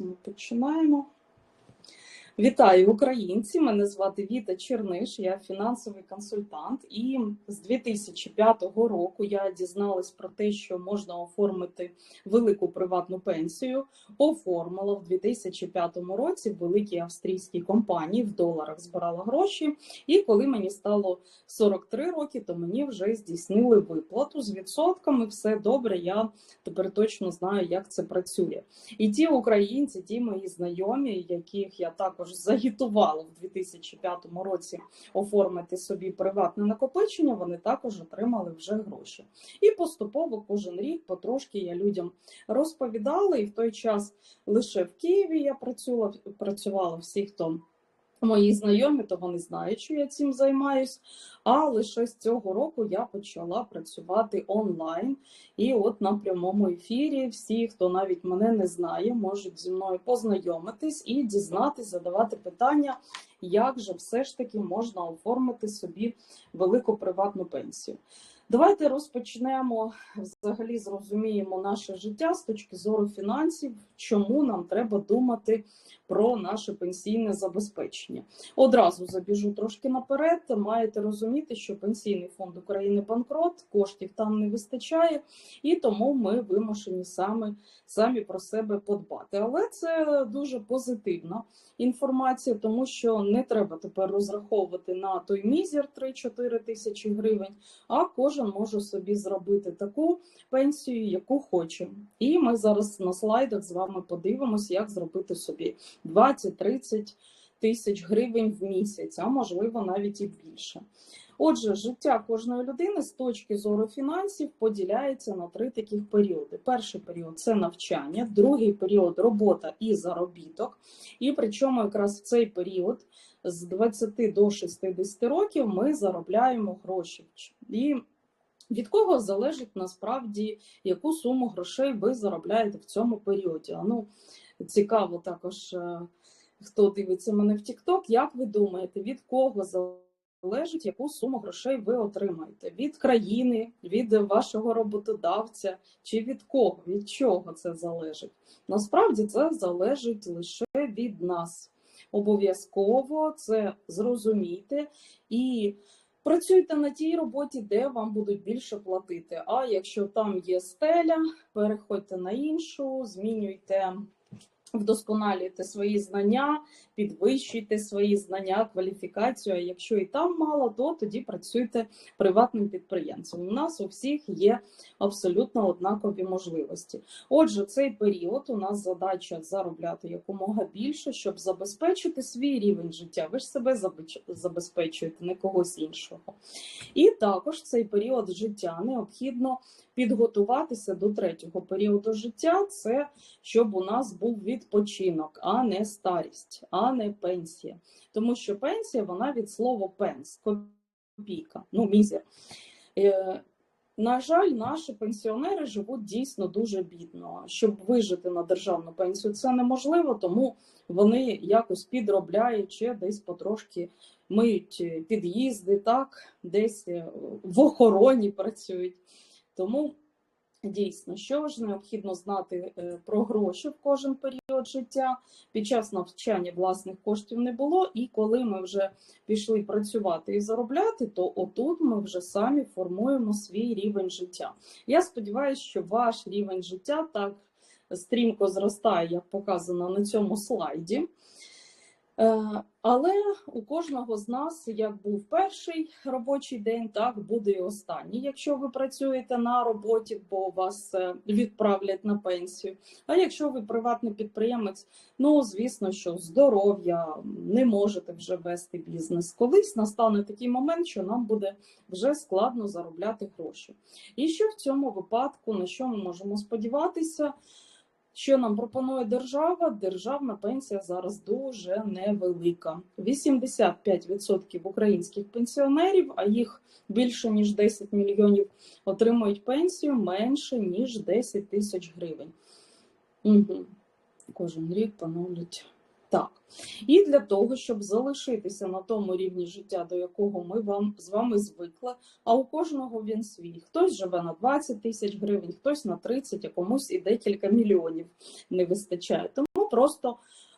Ми починаємо. Вітаю українці! Мене звати Віта Черниш, я фінансовий консультант. І з 2005 року я дізналась про те, що можна оформити велику приватну пенсію. Оформила в 2005 році в великій австрійській компанії в доларах збирала гроші. І коли мені стало 43 роки, то мені вже здійснили виплату з відсотками. Все добре. Я тепер точно знаю, як це працює. І ті українці, ті мої знайомі, яких я також загітувала в 2005 році оформити собі приватне накопичення, вони також отримали вже гроші. І поступово кожен рік потрошки я людям розповідала, і в той час лише в Києві я працювала, працювала всі, хто. Мої знайомі, то вони знають, що я цим займаюсь. А лише з цього року я почала працювати онлайн. І от на прямому ефірі всі, хто навіть мене не знає, можуть зі мною познайомитись і дізнатись, задавати питання, як же все ж таки можна оформити собі велику приватну пенсію. Давайте розпочнемо взагалі зрозуміємо наше життя з точки зору фінансів, чому нам треба думати про наше пенсійне забезпечення. Одразу забіжу трошки наперед. Маєте розуміти, що пенсійний фонд України банкрот, коштів там не вистачає, і тому ми вимушені саме самі про себе подбати. Але це дуже позитивна інформація, тому що не треба тепер розраховувати на той мізер 3-4 тисячі гривень, а кожен може собі зробити таку пенсію, яку хоче. І ми зараз на слайдах з вами подивимось, як зробити собі 20-30 тисяч гривень в місяць, а можливо навіть і більше. Отже, життя кожної людини з точки зору фінансів поділяється на три таких періоди. Перший період це навчання, другий період робота і заробіток. І причому якраз в цей період з 20 до 60 років ми заробляємо гроші. І від кого залежить насправді, яку суму грошей ви заробляєте в цьому періоді? Ну, цікаво також, е, хто дивиться мене в TikTok, як ви думаєте, від кого залежить, яку суму грошей ви отримаєте? Від країни, від вашого роботодавця чи від кого? Від чого це залежить? Насправді це залежить лише від нас. Обов'язково це зрозумійте і. Працюйте на тій роботі, де вам будуть більше платити. А якщо там є стеля, переходьте на іншу, змінюйте, вдосконалюйте свої знання, підвищуйте свої знання, кваліфікацію. А якщо і там мало, то тоді працюйте приватним підприємцем. У нас у всіх є абсолютно однакові можливості. Отже, цей період у нас задача заробляти якомога більше, щоб забезпечити свій рівень життя. Ви ж себе забезпечуєте, не когось іншого. І також цей період життя необхідно підготуватися до третього періоду життя. Це щоб у нас був відпочинок, а не старість, а не пенсія. Тому що пенсія вона від слова пенс, копійка, ну мізер. Е, на жаль, наші пенсіонери живуть дійсно дуже бідно. Щоб вижити на державну пенсію, це неможливо, тому вони якось підробляють чи десь потрошки миють під'їзди, так, десь в охороні працюють. Тому Дійсно, що ж необхідно знати е, про гроші в кожен період життя. Під час навчання власних коштів не було, і коли ми вже пішли працювати і заробляти, то отут ми вже самі формуємо свій рівень життя. Я сподіваюся, що ваш рівень життя так стрімко зростає, як показано на цьому слайді. Е, але у кожного з нас, як був перший робочий день, так буде і останній. Якщо ви працюєте на роботі, бо вас е, відправлять на пенсію. А якщо ви приватний підприємець, ну звісно, що здоров'я не можете вже вести бізнес. Колись настане такий момент, що нам буде вже складно заробляти гроші. І що в цьому випадку на що ми можемо сподіватися? Що нам пропонує держава? Державна пенсія зараз дуже невелика. 85% українських пенсіонерів, а їх більше ніж 10 мільйонів, отримують пенсію менше ніж 10 тисяч гривень. Угу. Кожен рік поновлюють так. І для того, щоб залишитися на тому рівні життя, до якого ми вам з вами звикли, а у кожного він свій. Хтось живе на 20 тисяч гривень, хтось на 30, а комусь і декілька мільйонів не вистачає. Тому просто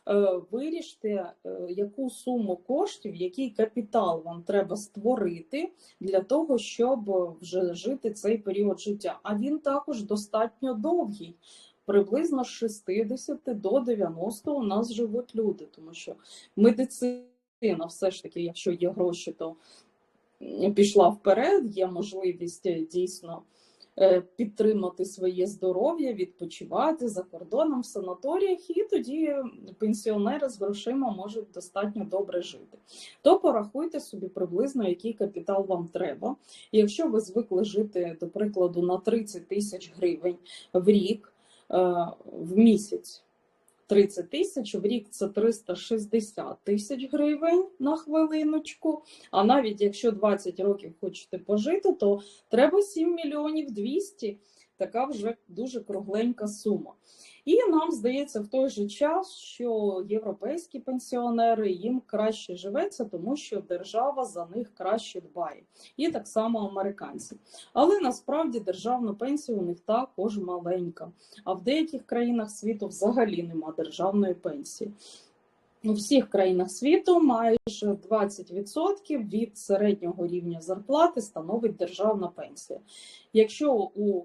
е, виріште, е, яку суму коштів, який капітал вам треба створити для того, щоб вже жити цей період життя. А він також достатньо довгий. Приблизно з 60 до 90 у нас живуть люди, тому що медицина, все ж таки, якщо є гроші, то пішла вперед, є можливість е, дійсно е, підтримати своє здоров'я, відпочивати за кордоном в санаторіях, і тоді пенсіонери з грошима можуть достатньо добре жити. То порахуйте собі приблизно, який капітал вам треба. Якщо ви звикли жити, до прикладу, на 30 тисяч гривень в рік в місяць. 30 тисяч, в рік це 360 тисяч гривень на хвилиночку. А навіть якщо 20 років хочете пожити, то треба 7 мільйонів 200. Така вже дуже кругленька сума. І нам здається в той же час, що європейські пенсіонери їм краще живеться, тому що держава за них краще дбає, і так само американці. Але насправді державна пенсія у них також маленька. А в деяких країнах світу взагалі нема державної пенсії. У всіх країнах світу майже 20% від середнього рівня зарплати становить державна пенсія. Якщо у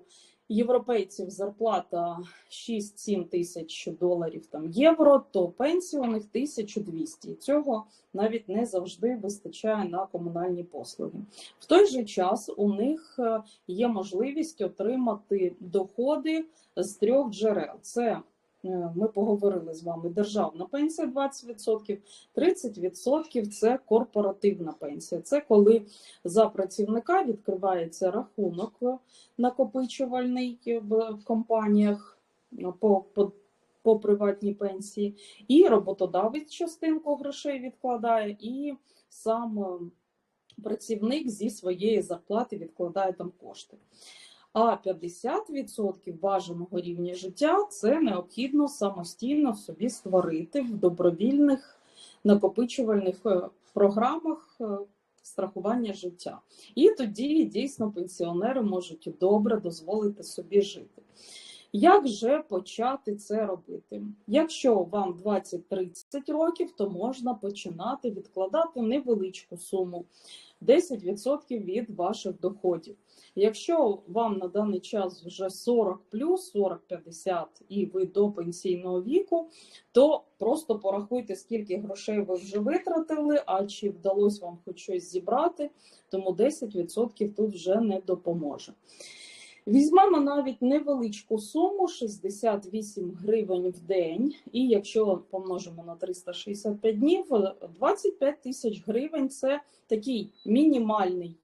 європейців зарплата 6-7 тисяч доларів там євро, то пенсія у них 1200. І цього навіть не завжди вистачає на комунальні послуги. В той же час у них е, є можливість отримати доходи з трьох джерел: це ми поговорили з вами державна пенсія 20%, 30% це корпоративна пенсія. Це коли за працівника відкривається рахунок накопичувальний в компаніях по, по, по приватній пенсії, і роботодавець частинку грошей відкладає, і сам працівник зі своєї зарплати відкладає там кошти. А 50% бажаного рівня життя це необхідно самостійно собі створити в добровільних накопичувальних е, програмах е, страхування життя. І тоді дійсно пенсіонери можуть добре дозволити собі жити. Як же почати це робити? Якщо вам 20-30 років, то можна починати відкладати невеличку суму 10% від ваших доходів. Якщо вам на даний час вже 40 плюс, 40-50 і ви до пенсійного віку, то просто порахуйте, скільки грошей ви вже витратили, а чи вдалося вам хоч щось зібрати, тому 10% тут вже не допоможе. Візьмемо навіть невеличку суму 68 гривень в день, і якщо помножимо на 365 днів, 25 тисяч гривень це такий мінімальний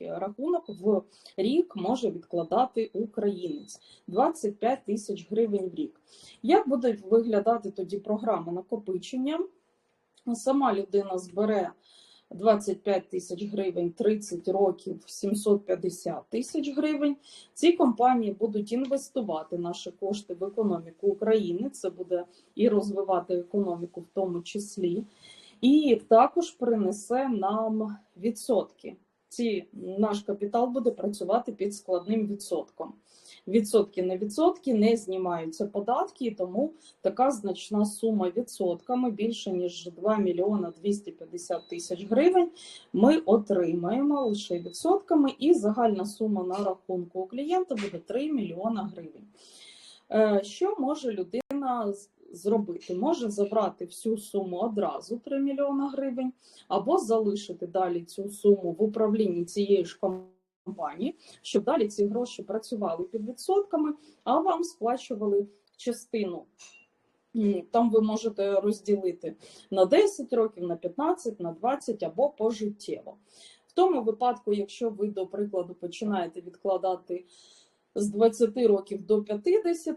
рахунок в рік може відкладати українець 25 тисяч гривень в рік. Як буде виглядати тоді програма накопичення? Сама людина збере 25 тисяч гривень, 30 років, 750 тисяч гривень. Ці компанії будуть інвестувати наші кошти в економіку України. Це буде і розвивати економіку в тому числі, і також принесе нам відсотки ці наш капітал буде працювати під складним відсотком. Відсотки на відсотки не знімаються податки, і тому така значна сума відсотками більше ніж 2 мільйона 250 тисяч гривень. Ми отримаємо лише відсотками, і загальна сума на рахунку у клієнта буде 3 мільйона гривень. Е, що може людина зробити. Може забрати всю суму одразу 3 мільйона гривень, або залишити далі цю суму в управлінні цієї ж компанії, щоб далі ці гроші працювали під відсотками, а вам сплачували частину. Там ви можете розділити на 10 років, на 15, на 20 або пожиттєво. В тому випадку, якщо ви, до прикладу, починаєте відкладати з 20 років до 50,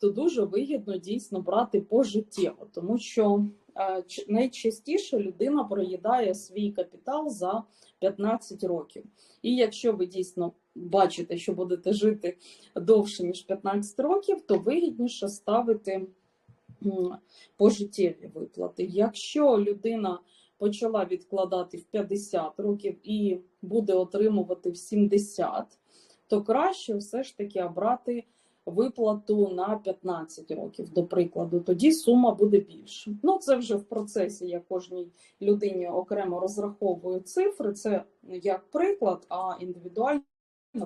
то дуже вигідно дійсно брати пожиттєво, тому що е, найчастіше людина проїдає свій капітал за 15 років. І якщо ви дійсно бачите, що будете жити довше ніж 15 років, то вигідніше ставити пожиттєві виплати. Якщо людина почала відкладати в 50 років і буде отримувати в 70, то краще все ж таки обрати виплату на 15 років, до прикладу, тоді сума буде більша. Ну, це вже в процесі. Я кожній людині окремо розраховую цифри. Це як приклад, а індивідуально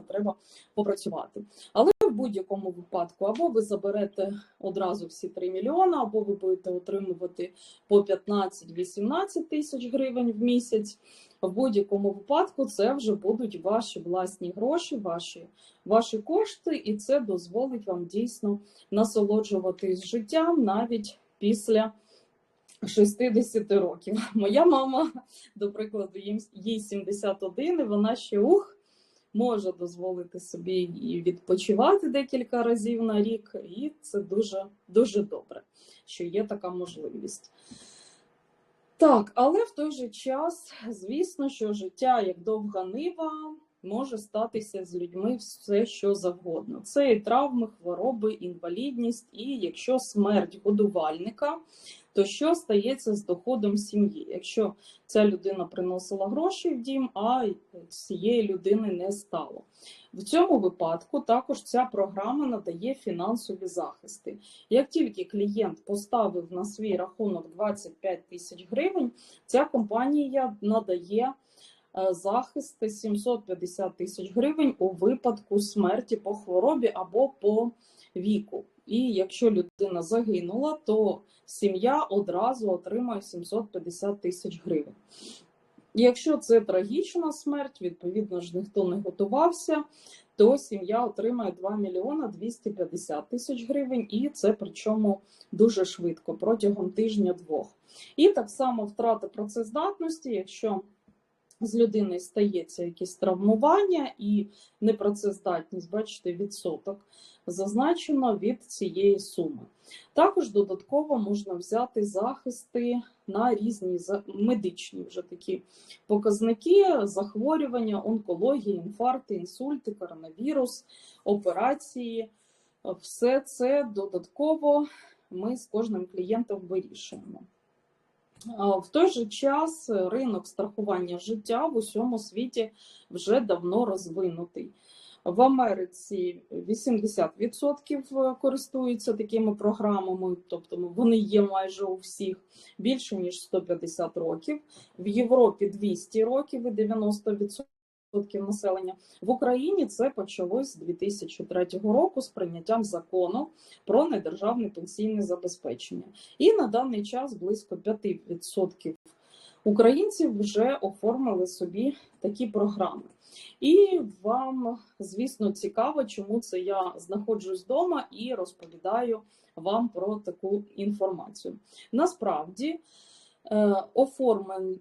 треба попрацювати. Але будь-якому випадку, або ви заберете одразу всі 3 мільйони, або ви будете отримувати по 15-18 тисяч гривень в місяць. В будь-якому випадку це вже будуть ваші власні гроші, ваші, ваші кошти, і це дозволить вам дійсно насолоджуватись життям навіть після 60 років. Моя мама, до прикладу, їй 71, і вона ще ух. Може дозволити собі і відпочивати декілька разів на рік, і це дуже дуже добре, що є така можливість. Так, але в той же час, звісно, що життя як довга нива може статися з людьми все, що завгодно. Це і травми, хвороби, інвалідність, і якщо смерть годувальника, то що стається з доходом сім'ї? Якщо ця людина приносила гроші в дім, а цієї людини не стало. В цьому випадку також ця програма надає фінансові захисти. Як тільки клієнт поставив на свій рахунок 25 тисяч гривень, ця компанія надає захист 750 тисяч гривень у випадку смерті по хворобі або по віку. І якщо людина загинула, то сім'я одразу отримає 750 тисяч гривень. Якщо це трагічна смерть, відповідно ж ніхто не готувався, то сім'я отримає 2 мільйона 250 тисяч гривень, і це причому дуже швидко, протягом тижня-двох. І так само втрата працездатності, якщо з людини стається якесь травмування і непрацездатність, бачите, відсоток зазначено від цієї суми. Також додатково можна взяти захисти на різні медичні вже такі показники захворювання, онкології, інфаркти, інсульти, коронавірус, операції. Все це додатково ми з кожним клієнтом вирішуємо. В той же час ринок страхування життя в усьому світі вже давно розвинутий. В Америці 80% користуються такими програмами, тобто вони є майже у всіх більше ніж 150 років. В Європі 200 років і 90% населення. В Україні це почалось з 2003 року з прийняттям закону про недержавне пенсійне забезпечення. І на даний час близько 5% українців вже оформили собі такі програми. І вам, звісно, цікаво, чому це я знаходжусь вдома і розповідаю вам про таку інформацію. Насправді, е, оформлен,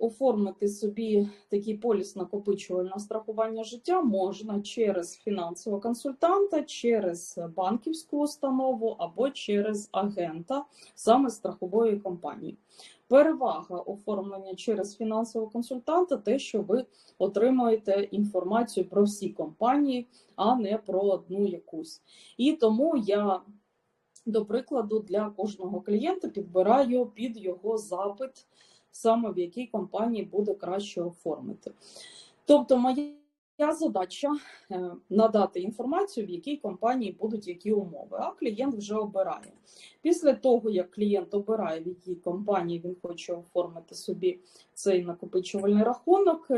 оформити собі такий поліс накопичувального страхування життя можна через фінансового консультанта, через банківську установу або через агента саме страхової компанії. Перевага оформлення через фінансового консультанта те, що ви отримуєте інформацію про всі компанії, а не про одну якусь. І тому я, до прикладу, для кожного клієнта підбираю під його запит, саме в якій компанії буде краще оформити. Тобто, моя задача е, надати інформацію, в якій компанії будуть які умови, а клієнт вже обирає. Після того, як клієнт обирає, в якій компанії він хоче оформити собі цей накопичувальний рахунок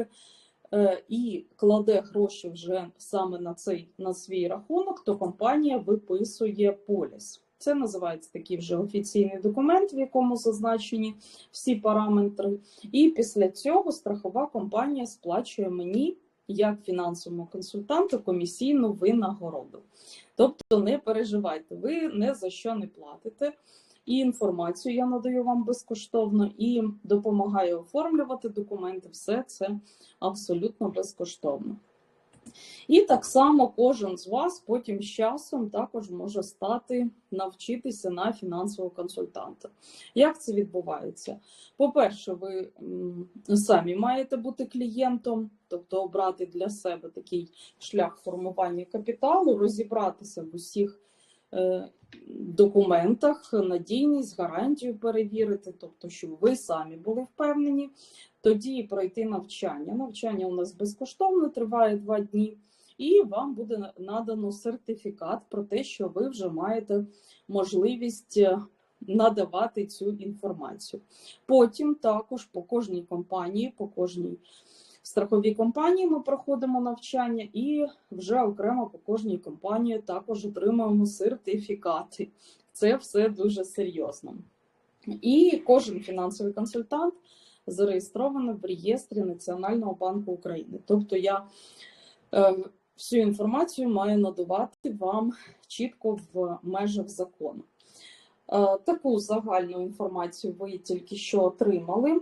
е, і кладе гроші вже саме на цей на свій рахунок, то компанія виписує поліс. Це називається такий вже офіційний документ, в якому зазначені всі параметри. І після цього страхова компанія сплачує мені як фінансовому консультанту комісійну винагороду. Тобто не переживайте, ви не за що не платите. І інформацію я надаю вам безкоштовно, і допомагаю оформлювати документи. Все це абсолютно безкоштовно. І так само кожен з вас потім з часом також може стати навчитися на фінансового консультанта. Як це відбувається? По-перше, ви самі маєте бути клієнтом, тобто обрати для себе такий шлях формування капіталу, розібратися в усіх документах, надійність, гарантію перевірити, тобто, щоб ви самі були впевнені. Тоді пройти навчання. Навчання у нас безкоштовно, триває два дні. і вам буде надано сертифікат про те, що ви вже маєте можливість е, надавати цю інформацію. Потім також по кожній компанії, по кожній страховій компанії ми проходимо навчання, і вже окремо по кожній компанії також отримуємо сертифікати. Це все дуже серйозно. І кожен фінансовий консультант зареєстрований в реєстрі Національного банку України. Тобто я е, всю інформацію маю надавати вам чітко в межах закону. Е, таку загальну інформацію ви тільки що отримали. Е,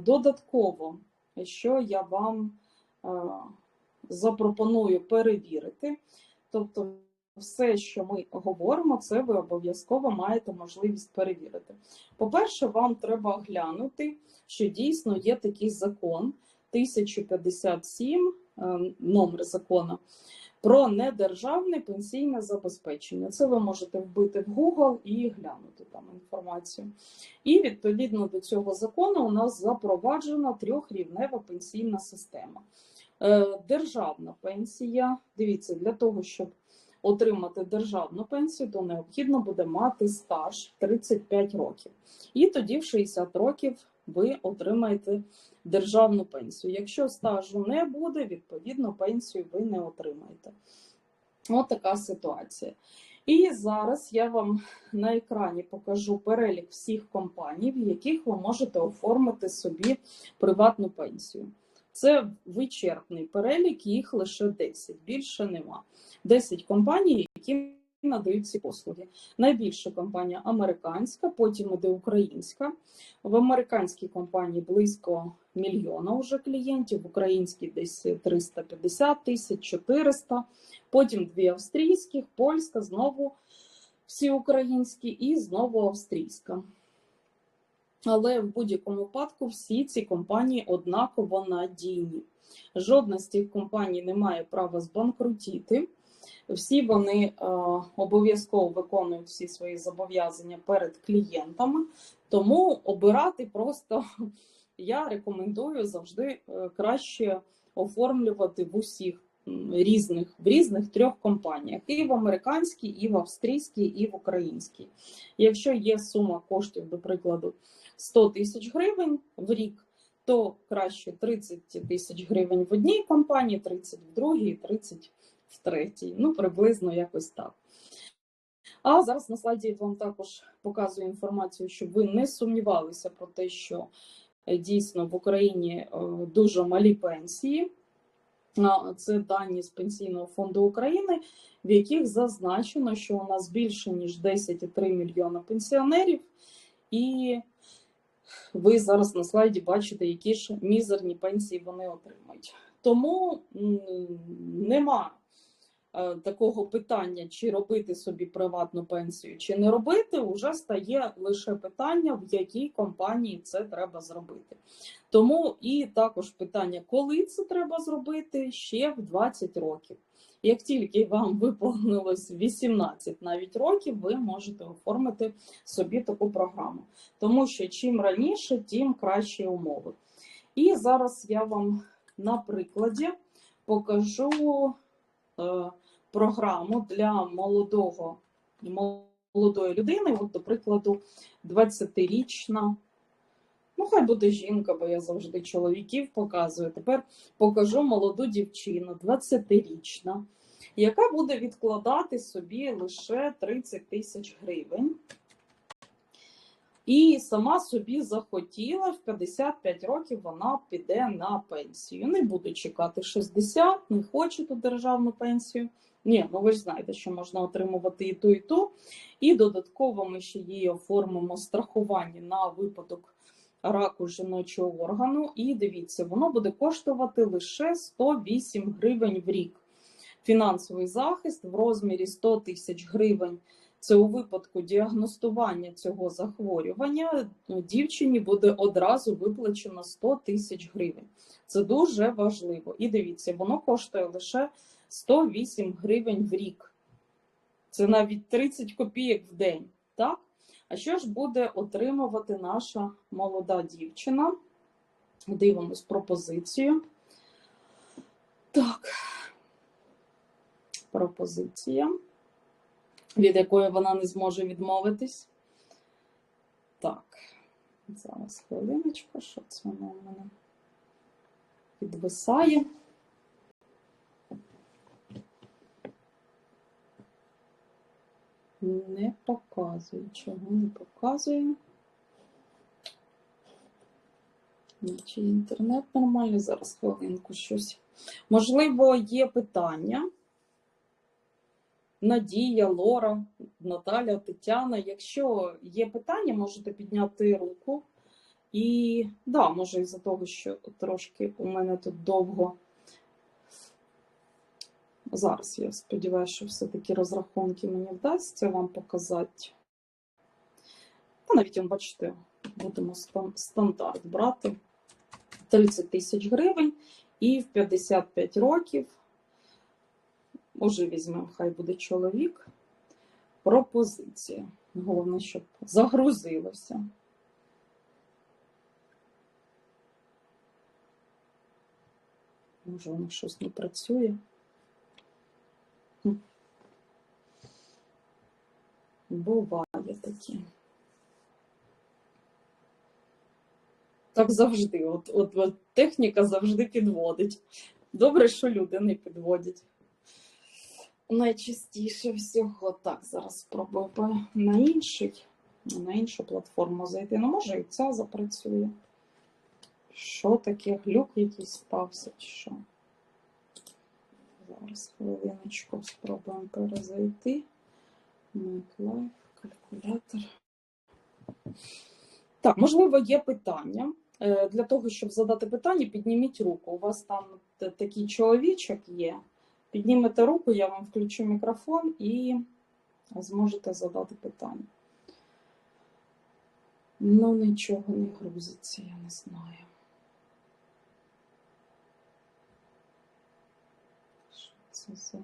Додатково, що я вам е, запропоную перевірити, тобто все, що ми говоримо, це ви обов'язково маєте можливість перевірити. По-перше, вам треба глянути, що дійсно є такий закон 1057, е, номер закону, про недержавне пенсійне забезпечення. Це ви можете вбити в Google і глянути там інформацію. І відповідно до цього закону у нас запроваджена трьохрівнева пенсійна система. Е, Державна пенсія. Дивіться, для того, щоб отримати державну пенсію, то необхідно буде мати стаж 35 років. І тоді в 60 років ви отримаєте державну пенсію. Якщо стажу не буде, відповідно пенсію ви не отримаєте. Ось така ситуація. І зараз я вам на екрані покажу перелік всіх компаній, в яких ви можете оформити собі приватну пенсію. Це вичерпний перелік, їх лише 10, більше нема. 10 компаній, які надають ці послуги. Найбільша компанія американська, потім іде українська. В американській компанії близько мільйона вже клієнтів, в українській десь 350 тисяч, 400, потім дві австрійських, польська, знову всі українські і знову австрійська. Але в будь-якому випадку всі ці компанії однаково надійні. Жодна з цих компаній не має права збанкрутіти. Всі вони е, обов'язково виконують всі свої зобов'язання перед клієнтами, тому обирати просто я рекомендую завжди е, краще оформлювати в усіх різних в різних трьох компаніях: і в американській, і в австрійській, і в українській. Якщо є сума коштів, до прикладу, 100 тисяч гривень в рік, то краще 30 тисяч гривень в одній компанії, 30 в другій, 30 в третій. Ну, приблизно якось так. А зараз на слайді я вам також показую інформацію, щоб ви не сумнівалися про те, що е, дійсно в Україні е, дуже малі пенсії. Це дані з Пенсійного фонду України, в яких зазначено, що у нас більше ніж 10,3 мільйона пенсіонерів, і ви зараз на слайді бачите, які ж мізерні пенсії вони отримають. Тому нема такого питання, чи робити собі приватну пенсію, чи не робити, вже стає лише питання, в якій компанії це треба зробити. Тому і також питання, коли це треба зробити, ще в 20 років. Як тільки вам виповнилось 18 навіть років, ви можете оформити собі таку програму. Тому що чим раніше, тим кращі умови. І зараз я вам на прикладі покажу е, програму для молодого молодої людини, от, до прикладу, 20-річна. Ну, хай буде жінка, бо я завжди чоловіків показую. Тепер покажу молоду дівчину, 20-річна, яка буде відкладати собі лише 30 тисяч гривень. І сама собі захотіла, в 55 років вона піде на пенсію. Не буде чекати 60, не хоче ту державну пенсію. Ні, ну ви ж знаєте, що можна отримувати і ту, і ту. І додатково ми ще її оформимо страхування на випадок раку жіночого органу. І дивіться, воно буде коштувати лише 108 гривень в рік. Фінансовий захист в розмірі 100 тисяч гривень. Це у випадку діагностування цього захворювання ну, дівчині буде одразу виплачено 100 тисяч гривень. Це дуже важливо. І дивіться, воно коштує лише 108 гривень в рік. Це навіть 30 копійок в день. Так? А що ж буде отримувати наша молода дівчина? Дивимось пропозицію. Так. пропозиція, від якої вона не зможе відмовитись. Так, зараз хвилиночку, що це воно в мене підвисає. Не показує. Чого не показує? Чи інтернет нормальний? Зараз хвилинку щось. Можливо, є питання. Надія, Лора, Наталя, Тетяна. Якщо є питання, можете підняти руку. І да, може, із-за того, що трошки у мене тут довго. Зараз я сподіваюся, що все-таки розрахунки мені вдасться вам показати. Та навіть, бачите, будемо стан- стандарт брати 30 тисяч гривень і в 55 років, уже візьмемо, хай буде чоловік. Пропозиція. Головне, щоб загрузилося. Може, воно щось не працює. Буває таке. Так завжди. От, от, от техніка завжди підводить. Добре, що люди не підводять. Найчастіше всього. Так, зараз спробую на інший, на іншу платформу зайти. Ну, може, і ця запрацює. Що таке? Глюк якийсь стався, чи що? Зараз хвилиночку спробуємо перезайти. Make калькулятор. Так, можливо, є питання. Е, Для того, щоб задати питання, підніміть руку. У вас там такий чоловічок є. Піднімете руку, я вам включу мікрофон і зможете задати питання. Ну, нічого не грузиться, я не знаю. Що це за.